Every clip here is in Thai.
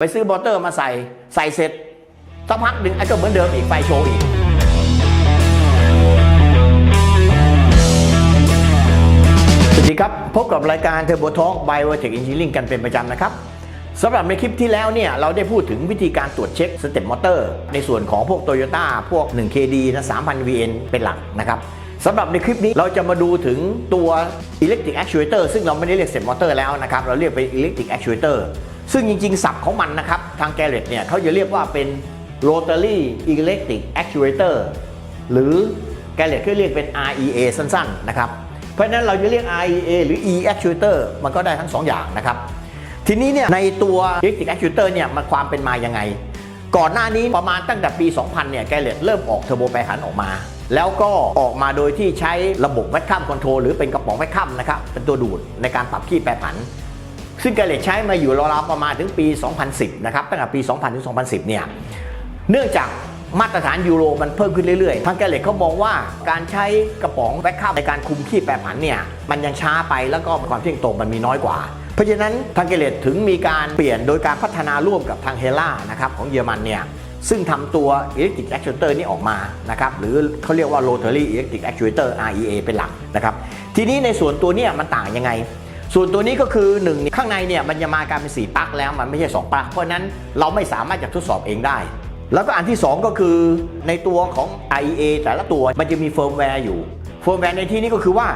ไปซื้อมอเตอร์มาใส่ใส่เสร็จสักพักหนึ่งไอ้ก็เหมือนเดิมอีกไฟโชว์อีก สวัสดีครับ พบกับรายการ Turbo Talk by v e r t e c Engineering กันเป็นประจำนะครับสำหรับในคลิปที่แล้วเนี่ย เราได้พูดถึงวิธีการตรวจเช็คสเต็ปมอเตอร์ ในส่วนของพวก Toyota พวก 1KD นะ 3,000 VN เป็นหลักนะครับสำหรับในคลิปนี้เราจะมาดูถึงตัว Electric Actuator ซึ่งเราไม่ได้เรียก Step Motor แล้วนะครับ เราเรียกเป็น Electric Actuator ซึ่งจริงๆศัพท์ของมันนะครับ ทางแกเรตเนี่ยเขาจะเรียกว่าเป็น Rotary Electric Actuator หรือแกเรตเขาเรียกเป็น REA สั้นๆ นะครับ เพราะฉะนั้นเราจะเรียก REA หรือ E Actuator มันก็ได้ทั้ง 2 อย่างนะครับ ทีนี้เนี่ยในตัว Electric Actuator เนี่ยมันความเป็นมายังไง ก่อนหน้านี้ประมาณตั้งแต่ปี 2000 เนี่ยแกเรตเริ่มออกเทอร์โบแปรผันออกมา แล้วก็ออกมาโดยที่ใช้ระบบแวคคัมคอนโทรลหรือเป็นกระป๋องแวคคัมนะครับเป็นตัวดูดในการปรับขี้แปรผัน ซึ่งแกเรตใช้มาอยู่ราวๆประมาณถึงปี 2010 นะครับ ตั้งแต่ปี 2000 ถึง 2010 เนี่ย เนื่องจากมาตรฐานยูโรมันเพิ่มขึ้นเรื่อยๆ ทางแกเรตเขามองว่าการใช้กระป๋องแวคคัมในการคุมขี้แปรผันเนี่ย มันยังช้าไปแล้วก็ความเที่ยงตรงมันมีน้อยกว่า เพราะฉะนั้นทางแกเรตถึงมีการเปลี่ยนโดยการพัฒนาร่วมกับทางเฮล่านะครับของเยอรมันเนี่ย ซึ่งทำตัว Electric Actuator นี้ออกมานะครับ หรือเขาเรียกว่า Rotary Electric Actuator REA เป็นหลักนะครับ ทีนี้ในส่วนตัวเนี้มันต่างยังไง ส่วนตัวนี้ก็คือหนึ่งข้างในเนี่ยมันจะมาการเป็น4ปลั๊กแล้วมันไม่ใช่2ปลั๊กเพราะนั้นเราไม่สามารถจะทดสอบเองได้ แล้วก็อันที่ 2 ก็คือในตัวของ IEA แต่ละตัวมันจะมีเฟิร์มแวร์อยู่เฟิร์มแวร์ในที่นี้ก็คือว่า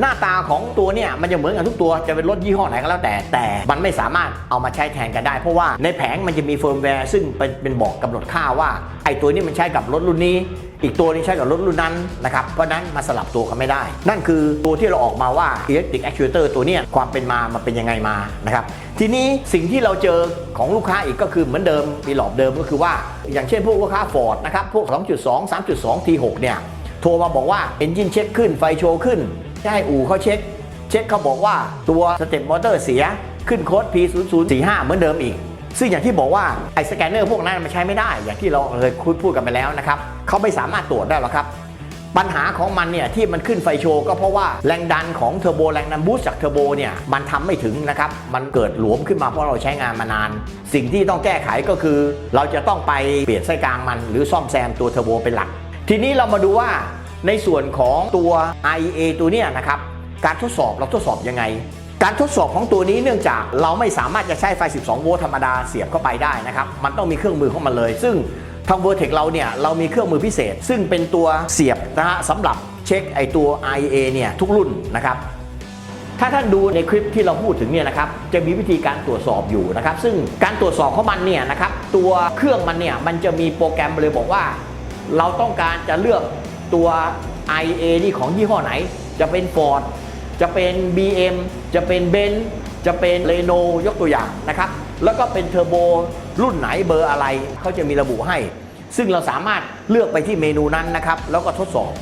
หน้าตาของตัวเนี่ยมันจะเหมือนกันทุกตัวจะเป็นรถยี่ห้อไหนก็แล้วแต่ แต่มันไม่สามารถเอามาใช้แทนกันได้ เพราะว่าในแผงมันจะมีเฟิร์มแวร์ซึ่งเป็นเป็นบอกกำหนดค่าว่าไอ้ตัวนี้มันใช้กับรถรุ่นนี้ อีกตัวนี้ใช้กับรถรุ่นนั้นนะครับ เพราะนั้นมาสลับตัวกันไม่ได้ นั่นคือตัวที่เราออกมาว่า electric actuator ตัวนี้ความเป็นมามันเป็นยังไงมานะครับทีนี้สิ่งที่เราเจอของลูกค้าอีกก็คือเหมือนเดิมมีหลอบเดิมก็คือว่า อย่างเช่นพวกลูกค้า Ford นะครับพวก 2.2 3.2 T6 เนี่ยโทรมาบอกว่า engine เช็คขึ้นไฟโชว์ขึ้นให้อู่เขาเช็ค เช็คเขาบอกว่าตัวสเต็ปมอเตอร์เสียขึ้นโค้ด P0045 เหมือนเดิมอีก ซึ่งอย่างที่บอกว่าไอ้สแกนเนอร์พวกนั้นมันใช้ไม่ได้ อย่างที่เราเคยคุยพูดกันไปแล้วนะครับเขาไม่สามารถตรวจได้หรอกครับ ปัญหาของมันเนี่ยที่มันขึ้นไฟโชว์ก็เพราะว่าแรงดันของเทอร์โบแรงดันบูสจากเทอร์โบเนี่ยมันทำไม่ถึงนะครับมันเกิดหลวมขึ้นมาเพราะเราใช้งานมานาน สิ่งที่ต้องแก้ไขก็คือ เราจะต้องไปเปลี่ยนไส้กลางมัน หรือซ่อมแซมตัวเทอร์โบเป็นหลัก ทีนี้เรามาดูว่าในส่วนของตัว IEA ตัวเนี้ยนะครับการทดสอบเราทดสอบยังไง การทดสอบของตัวนี้เนื่องจากเราไม่สามารถจะใช้ไฟ 12 โวลต์ธรรมดาเสียบเข้าไปได้นะครับ มันต้องมีเครื่องมือของมันเลย ซึ่งทางเวอร์เทคเราเนี่ยเรามีเครื่องมือพิเศษ ซึ่งเป็นตัวเสียบนะฮะสำหรับเช็คไอตัว IA เนี่ยทุกรุ่นนะครับถ้าท่านดูในคลิปที่เราพูดถึงเนี่ยนะครับจะมีวิธีการตรวจสอบอยู่นะครับ ซึ่งการตรวจสอบของมันเนี่ยนะครับตัวเครื่องมันเนี่ยมันจะมีโปรแกรมเลยบอกว่า เราต้องการจะเลือกตัว IA นี่ของยี่ห้อไหน จะเป็น Ford จะเป็น BM จะเป็น b e n z จะเป็น Renault ยกตัวอย่างนะครับ แล้วก็เป็นเทอร์โบรุ่นไหนเบอร์อะไรเขาจะมีระบุให้ ซึ่งเราสามารถเลือกไปที่เมนูนั้นนะครับ แล้วก็ทดสอบ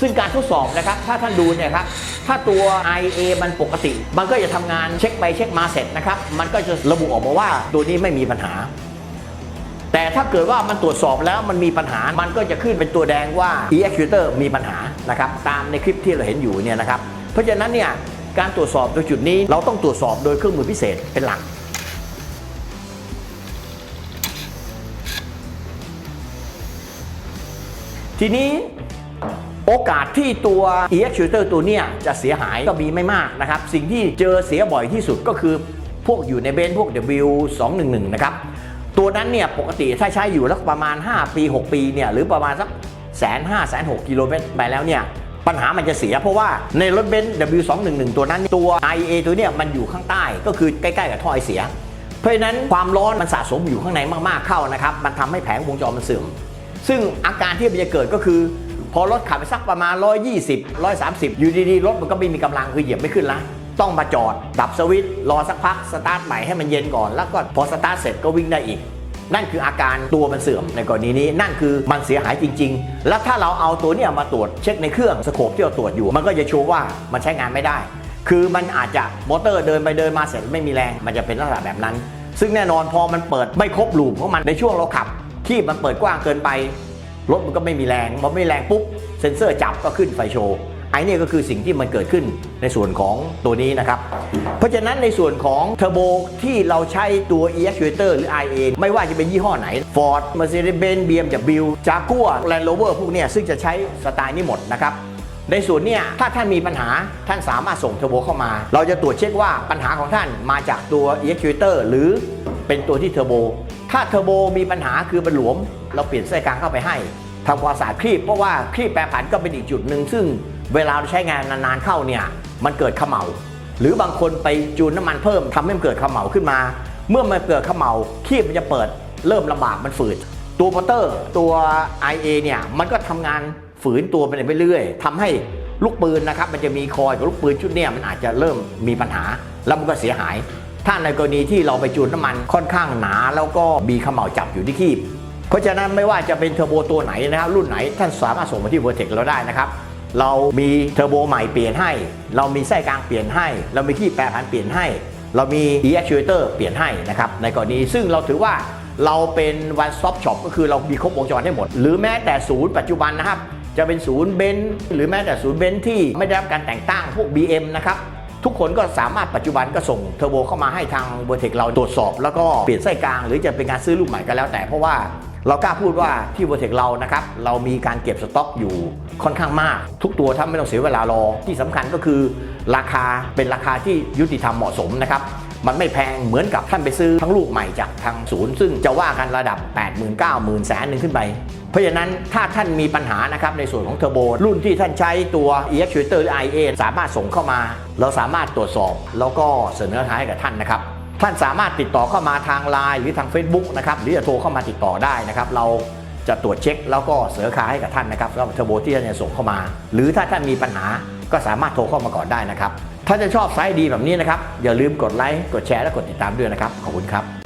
ซึ่งการทดสอบนะครับ ถ้าท่านดูเนี่ยครับ ถ้าตัว IA มันปกติ มันก็จะทำงานเช็คไปเช็คมาเสร็จนะครับ มันก็จะระบุออกมาว่าตัวนี้ไม่มีปัญหาแต่ถ้าเกิดว่ามันตรวจสอบแล้วมันมีปัญหา มันก็จะขึ้นเป็นตัวแดงว่า e actuator มีปัญหานะครับ ตามในคลิปที่เราเห็นอยู่เนี่ยนะครับ เพราะฉะนั้นเนี่ยการตรวจสอบโดยจุดนี้เราต้องตรวจสอบโดยเครื่องมือพิเศษเป็นหลัก ทีนี้โอกาสที่ตัว e actuator ตัวเนี้ยจะเสียหายก็มีไม่มากนะครับ สิ่งที่เจอเสียบ่อยที่สุดก็คือพวกอยู่ในเบนพวก W211 นะครับ ตัวนั้นเนี่ยปกติถ้าใช้อยู่แล้วประมาณ 5 ปี 6 ปีเนี่ยหรือประมาณสักแสนห้าแสนหกกิโลเมตรไปแล้วเนี่ย ปัญหามันจะเสียเพราะว่าในรถเบนซ์ W211 ตัวนั้นตัว IA ตัวเนี่ยมันอยู่ข้างใต้ก็คือใกล้ๆกับท่อไอเสีย เพราะฉะนั้นความร้อนมันสะสมอยู่ข้างในมากๆเข้านะครับมันทำให้แผงวงจรมันเสื่อม ซึ่งอาการที่มันจะเกิดก็คือ พอรถขับไปสักประมาณ 120 130 อยู่ดีๆรถมันก็ไม่มีกำลังคือเหยียบไม่ขึ้นละต้องมาจอดดับสวิตช์รอสักพักสตาร์ทใหม่ให้มันเย็นก่อนแล้วก็พอสตาร์ทเสร็จก็วิ่งได้อีก นั่นคืออาการตัวมันเสื่อมในกรณีนี้ นั่นคือมันเสียหายจริง ๆ แล้วถ้าเราเอาตัวเนี้ยมาตรวจเช็คในเครื่องสโคปที่เราตรวจอยู่ มันก็จะโชว์ว่ามันใช้งานไม่ได้ คือมันอาจจะมอเตอร์เดินไปเดินมาเสร็จไม่มีแรง มันจะเป็นลักษณะแบบนั้น ซึ่งแน่นอนพอมันเปิดไม่ครบลูปของมันในช่วงเราขับ ที่มันเปิดกว้างเกินไปรถมันก็ไม่มีแรงพอไม่มีแรงปุ๊บเซ็นเซอร์จับก็ขึ้นไฟโชว์ ไอ้เนี่ยก็คือสิ่งที่มันเกิดขึ้นในส่วนของตัวนี้นะครับ เพราะฉะนั้นในส่วนของเทอร์โบที่เราใช้ตัว e actuator หรือ IA ไม่ว่าจะเป็นยี่ห้อไหน Ford Mercedes-Benz BMW Jaguar Land Rover พวกเนี้ยซึ่งจะใช้สไตล์นี้หมดนะครับในส่วนเนี้ยถ้าท่านมีปัญหาท่านสามารถส่งเทอร์โบเข้ามา เราจะตรวจเช็คว่าปัญหาของท่านมาจากตัว e actuator หรือเป็นตัวที่เทอร์โบถ้าเทอร์โบมีปัญหาคือมันหลวม เราเปลี่ยนไส้กลางเข้าไปให้ ทำความสะอาดครีบเพราะว่าครีบแปรผันก็เป็นอีกจุดหนึ่งซึ่งเวลาเราใช้งานนานๆเข้าเนี่ยมันเกิดขมเหลาหรือบางคนไปจูนน้ำมันเพิ่มทำให้มันเกิดขมเหลาขึ้นมา เมื่อมันเกิดขมเหลาครีบมันจะเปิด เริ่มลำบากมันฝืดตัวมอเตอร์ตัว IA เนี่ยมันก็ทำงานฝืนตัวไปเรื่อยๆทำให้ลูกปืนนะครับมันจะมีคอยกับลูกปืนชุดเนี้ยมันอาจจะเริ่มมีปัญหา แล้วมันก็เสียหาย ถ้าในกรณีที่เราไปจูนน้ำมันค่อนข้างหนา แล้วก็มีขมเหลาจับอยู่ที่คีบ ราะฉะนั้นไม่ว่าจะเป็นเทอร์โบตัวไหนนะครับรุ่นไหนท่านสามารถส่งมาที่ Vertex เราได้นะครับเรามีเทอร์โบใหม่เปลี่ยนให้ เรามีไส้กลางเปลี่ยนให้ เรามีที่แปรผันเปลี่ยนให้ เรามี e actuator เปลี่ยนให้นะครับในกรณีซึ่งเราถือว่าเราเป็น one stop shop ก็คือเรามีครบวงจรให้หมด หรือแม้แต่ศูนย์ปัจจุบันนะครับ จะเป็นศูนย์เบนซ์หรือแม้แต่ศูนย์เบนซ์ที่ไม่ได้รับการแต่งตั้งพวก BM นะครับ ทุกคนก็สามารถปัจจุบันก็ส่งเทอร์โบเข้ามาให้ทางบริเทคเราตรวจสอบ แล้วก็เปลี่ยนไส้กลาง หรือจะเป็นการซื้อลูกใหม่ก็แล้วแต่เพราะว่าเรากล้าพูดว่าที่บริเทคเรานะครับ เรามีการเก็บสต็อกอยู่ค่อนข้างมาก ทุกตัวถ้าไม่ต้องเสียเวลารอที่สำคัญก็คือ ราคาเป็นราคาที่ยุติธรรมเหมาะสมนะครับ มันไม่แพงเหมือนกับท่านไปซื้อทั้งลูกใหม่จากทางศูนย์ ซึ่งจะว่ากันระดับ 8 0 0 0 0 9 0 0 0 0แสนหนึ่งขึ้นไป เพราะฉะนั้นถ้าท่านมีปัญหานะครับในส่วนของเทอร์โบ รุ่นที่ท่านใช้ตัว e actuator หรือ IA สามารถส่งเข้ามา เราสามารถตรวจสอบ แล้วก็เสนอท้ายให้กับท่านนะครับท่านสามารถติดต่อเข้ามาทางไลน์หรือทาง Facebook นะครับหรือจะโทรเข้ามาติดต่อได้นะครับ เราจะตรวจเช็คแล้วก็เสนอขายให้กับท่านนะครับสำหรับเทอร์โบที่ท่านจะส่งเข้ามา หรือถ้าท่านมีปัญหาก็สามารถโทรเข้ามาก่อนได้นะครับ ถ้าจะชอบไซส์ดีแบบนี้นะครับ อย่าลืมกดไลค์ กดแชร์ และกดติดตามด้วยนะครับ ขอบคุณครับ